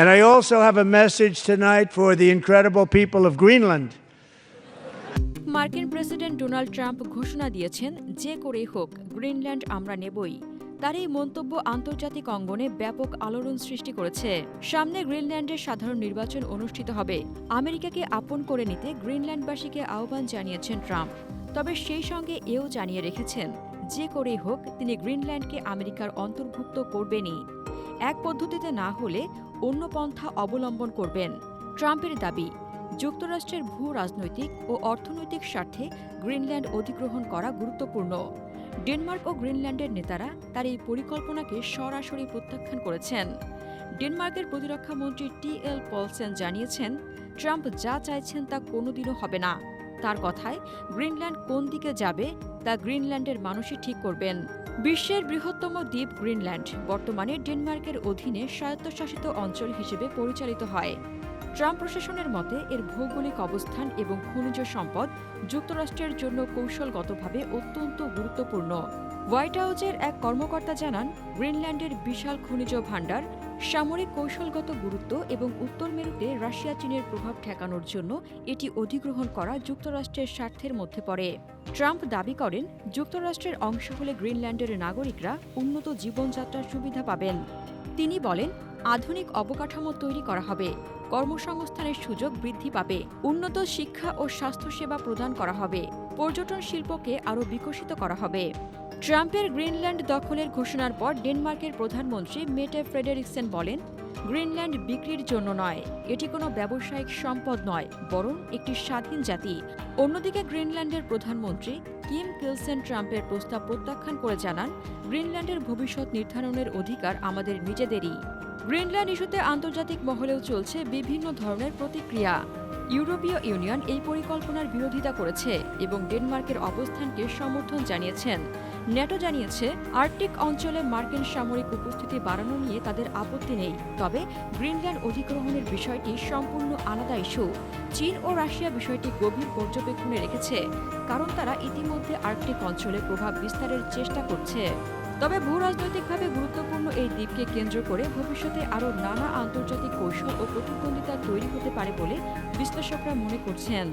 And I also have a message tonight for the incredible people of Greenland. মার্কিন president Donald Trump ঘোষণা দিয়েছেন, যে করেই হোক, গ্রিনল্যান্ড আমরা নেবই। তার এই মন্তব্য আন্তর্জাতিক অঙ্গনে ব্যাপক আলোড়ন সৃষ্টি করেছে। সামনে গ্রিনল্যান্ডের সাধারণ নির্বাচন অনুষ্ঠিত হবে। আমেরিকাকে আপন করে নিতে গ্রিনল্যান্ডবাসীকে আহ্বান জানিয়েছেন ট্রাম্প। তবে সেই সঙ্গে এও জানিয়ে রেখেছেন, যে করেই হোক, তিনি গ্রিনল্যান্ডকে আমেরিকার অন্তর্ভুক্ত করবেনই। এক পদ্ধতিতে না হলে অন্য পন্থা অবলম্বন করবেন। ট্রাম্পের দাবি, যুক্তরাষ্ট্রের ভূ রাজনৈতিক ও অর্থনৈতিক স্বার্থে গ্রিনল্যান্ড অধিগ্রহণ করা গুরুত্বপূর্ণ। ডেনমার্ক ও গ্রিনল্যান্ডের নেতারা তার এই পরিকল্পনাকে সরাসরি প্রত্যাখ্যান করেছেন। ডেনমার্কের প্রতিরক্ষা মন্ত্রী টি এল পলসেন জানিয়েছেন, ট্রাম্প যা চাইছেন তা কোনোদিনও হবে না। তার কথায়, গ্রিনল্যান্ড কোন দিকে যাবে তা গ্রিনল্যান্ডের মানুষই ঠিক করবেন। বিশ্বের বৃহত্তম দ্বীপ গ্রিনল্যান্ড, বর্তমানে ডেনমার্কের অধীনে স্বায়ত্তশাসিত অঞ্চল হিসেবে পরিচালিত হয়। ট্রাম্প প্রশাসনের মতে, এর ভৌগোলিক অবস্থান এবং খনিজ সম্পদ যুক্তরাষ্ট্রের জন্য কৌশলগতভাবে অত্যন্ত গুরুত্বপূর্ণ। হোয়াইট হাউজের এক কর্মকর্তা জানান, গ্রিনল্যান্ডের বিশাল খনিজ ভাণ্ডার সামরিক কৌশলগত গুরুত্ব এবং উত্তর মেরুতে রাশিয়া চীনের প্রভাব ঠেকানোর জন্য এটি অধিগ্রহণ করা যুক্তরাষ্ট্রের স্বার্থের মধ্যে পড়ে। ট্রাম্প দাবি করেন, যুক্তরাষ্ট্রের অংশ হলে গ্রিনল্যান্ডের নাগরিকরা উন্নত জীবনযাত্রার সুবিধা পাবেন। তিনি বলেন, আধুনিক অবকাঠামো তৈরি করা হবে, কর্মসংস্থানের সুযোগ বৃদ্ধি পাবে, উন্নত শিক্ষা ও স্বাস্থ্যসেবা প্রদান করা হবে, পর্যটন শিল্পকে আরও বিকশিত করা হবে। ট্রাম্পের গ্রিনল্যান্ড দখলের ঘোষণার পর ডেনমার্কের প্রধানমন্ত্রী মেটে ফ্রেডেরিকসেন বলেন, গ্রিনল্যান্ড বিক্রির জন্য নয়, এটি কোনো ব্যবসায়িক সম্পদ নয়, বরং একটি স্বাধীন জাতি। অন্যদিকে গ্রিনল্যান্ডের প্রধানমন্ত্রী কিম কিলসেন ট্রাম্পের প্রস্তাব প্রত্যাখ্যান করে জানান, গ্রিনল্যান্ডের ভবিষ্যৎ নির্ধারণের অধিকার আমাদের নিজেদেরই। গ্রিনল্যান্ড ইস্যুতে আন্তর্জাতিক মহলেও চলছে বিভিন্ন ধরনের প্রতিক্রিয়া। ইউরোপীয় ইউনিয়ন এই পরিকল্পনার বিরোধিতা করেছে এবং ডেনমার্কের অবস্থানকে সমর্থন জানিয়েছেন। ন্যাটো জানিয়েছে, আর্কটিক অঞ্চলে মার্কিন সামরিক উপস্থিতি বাড়ানো নিয়ে তাদের আপত্তি নেই। তবে গ্রিনল্যান্ড অধিগ্রহণের বিষয়টি সম্পূর্ণ আলাদা ইস্যু। চীন ও রাশিয়া বিষয়টি গভীর পর্যবেক্ষণে রেখেছে, কারণ তারা ইতিমধ্যে আর্কটিক অঞ্চলে প্রভাব বিস্তারের চেষ্টা করছে। তবে ভূ রাজনৈতিকভাবে গুরুত্বপূর্ণ এই দ্বীপকে কেন্দ্র করে ভবিষ্যতে আরও নানা আন্তর্জাতিক কৌশল ও প্রতিদ্বন্দ্বিতা তৈরি হতে পারে বলে বিশ্লেষকরা মনে করছেন।